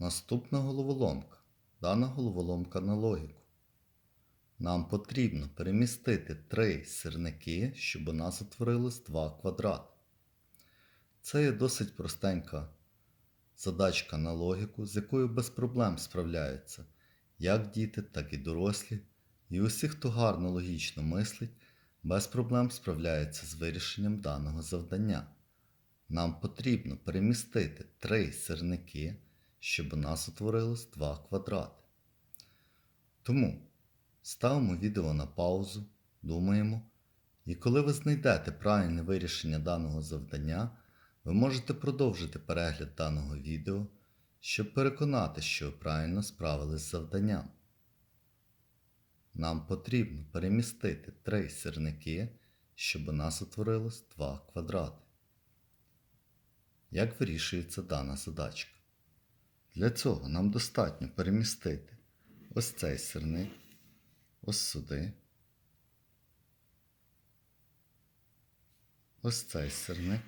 Наступна головоломка. Дана головоломка на логіку. Нам потрібно перемістити три сірники, щоб у нас утворилось два квадрати. Це є досить простенька задачка на логіку, з якою без проблем справляються як діти, так і дорослі. І усі, хто гарно логічно мислить, без проблем справляються з вирішенням даного завдання. Нам потрібно перемістити три сірники, щоб у нас утворилось два квадрати. Тому ставимо відео на паузу, думаємо, і коли ви знайдете правильне вирішення даного завдання, ви можете продовжити перегляд даного відео, щоб переконати, що ви правильно справились з завданням. Нам потрібно перемістити три сірники, щоб у нас утворилось два квадрати. Як вирішується дана задачка? Для цього нам достатньо перемістити ось цей сирник, ось сюди, ось цей сирник,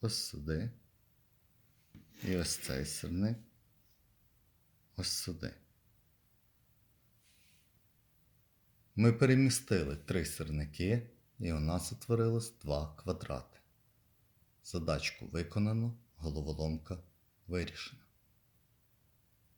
ось сюди, і ось цей сирник, ось сюди. Ми перемістили три сирники, і у нас утворилось два квадрати. Задачку виконано, головоломка вирішена.